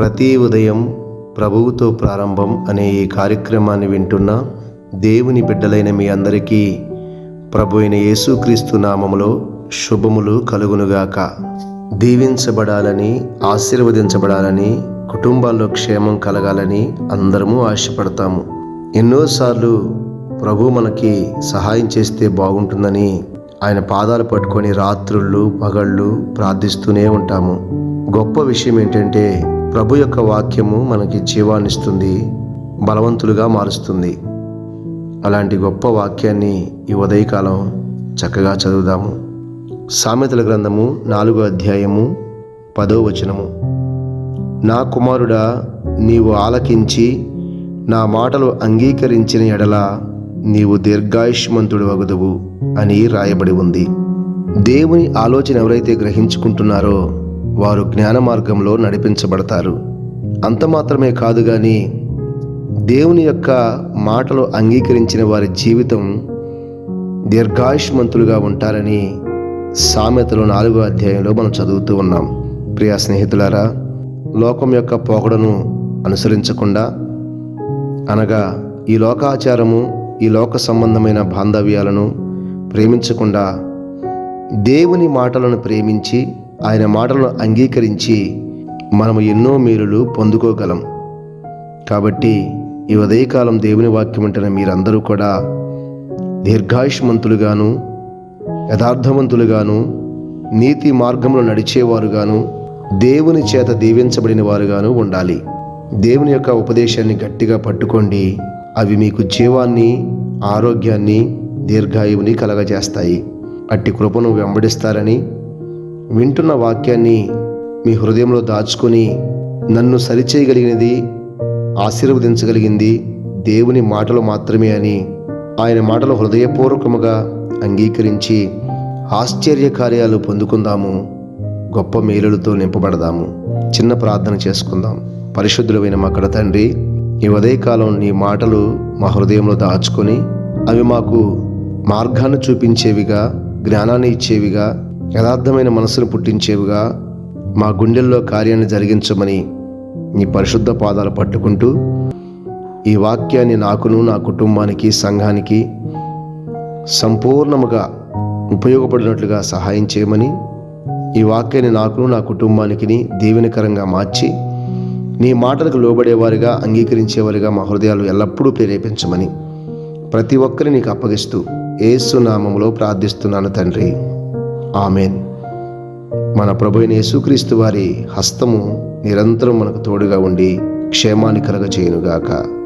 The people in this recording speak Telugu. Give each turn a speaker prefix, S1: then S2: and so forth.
S1: ప్రతి ఉదయం ప్రభువుతో ప్రారంభం అనే ఈ కార్యక్రమాన్ని వింటున్న దేవుని బిడ్డలైన మీ అందరికీ ప్రభు అయిన యేసుక్రీస్తు నామములో శుభములు కలుగునుగాక. దీవించబడాలని ఆశీర్వదించబడాలని కుటుంబాల్లో క్షేమం కలగాలని అందరము ఆశపడతాము. ఎన్నోసార్లు ప్రభు మనకి సహాయం చేస్తే బాగుంటుందని ఆయన పాదాలు పట్టుకొని రాత్రుళ్ళు పగళ్ళు ప్రార్థిస్తూనే ఉంటాము. గొప్ప విషయం ఏంటంటే ప్రభు యొక్క వాక్యము మనకి జీవాన్నిస్తుంది బలవంతులుగా మారుస్తుంది. అలాంటి గొప్ప వాక్యాన్ని ఈ ఉదయకాలం చక్కగా చదువుదాము. సామెతల గ్రంథము నాలుగో అధ్యాయము పదో వచనము. నా కుమారుడా నీవు ఆలకించి నా మాటలు అంగీకరించిన ఎడల నీవు దీర్ఘాయుష్మంతుడు వగుదువు అని రాయబడి ఉంది. దేవుని ఆలోచన ఎవరైతే గ్రహించుకుంటున్నారో వారు జ్ఞాన మార్గంలో నడిపించబడతారు. అంత మాత్రమే కాదు కానీ దేవుని యొక్క మాటలు అంగీకరించిన వారి జీవితం దీర్ఘాయుష్మంతులుగా ఉంటారని సామెతలు నాలుగో అధ్యాయంలో మనం చదువుతూ ఉన్నాం. ప్రియా స్నేహితులారా లోకం యొక్క పోకడను అనుసరించకుండా అనగా ఈ లోకాచారము ఈ లోక సంబంధమైన బాంధవ్యాలను ప్రేమించకుండా దేవుని మాటలను ప్రేమించి ఆయన మాటలను అంగీకరించి మనము ఎన్నో మేలులు పొందుకోగలం. కాబట్టి ఈ ఉదయకాలం దేవుని వాక్యం అంటున్న మీరందరూ కూడా దీర్ఘాయుష్మంతులుగాను యథార్థవంతులుగాను నీతి మార్గంలో నడిచేవారుగాను దేవుని చేత దీవించబడిన వారుగాను ఉండాలి. దేవుని యొక్క ఉపదేశాన్ని గట్టిగా పట్టుకోండి. అవి మీకు జీవాన్ని ఆరోగ్యాన్ని దీర్ఘాయువుని కలగజేస్తాయి. అట్టి కృపను వెంబడిస్తారని వింటున్న వాక్యాన్ని మీ హృదయంలో దాచుకొని నన్ను సరిచేయగలిగినది ఆశీర్వదించగలిగింది దేవుని మాటలు మాత్రమే అని ఆయన మాటలు హృదయపూర్వకముగా అంగీకరించి ఆశ్చర్య కార్యాలు పొందుకుందాము గొప్ప మేలులతో నింపబడదాము. చిన్న ప్రార్థన చేసుకుందాం. పరిశుద్ధులమైన మా కడ తండ్రి ఈ ఉదయకాలం నీ మాటలు మా హృదయంలో దాచుకొని అవి మాకు మార్గాన్ని చూపించేవిగా జ్ఞానాన్ని ఇచ్చేవిగా యథార్థమైన మనసును పుట్టించేవిగా మా గుండెల్లో కార్యాన్ని జరిగించమని నీ పరిశుద్ధ పాదాలు పట్టుకుంటూ ఈ వాక్యాన్ని నాకును నా కుటుంబానికి సంఘానికి సంపూర్ణముగా ఉపయోగపడినట్లుగా సహాయం చేయమని ఈ వాక్యాన్ని నాకును నా కుటుంబానికి దీవెనకరంగా మార్చి నీ మాటలకు లోబడేవారిగా అంగీకరించేవారిగా మా హృదయాలు ఎల్లప్పుడూ ప్రేరేపించమని ప్రతి ఒక్కరిని నీకు అప్పగిస్తూ ఏసునామంలో ప్రార్థిస్తున్నాను తండ్రి. ఆమెన్. మన ప్రభు యేసుక్రీస్తు వారి హస్తము నిరంతరం మనకు తోడుగా ఉండి క్షేమాన్ని కలగ చేయనుగాక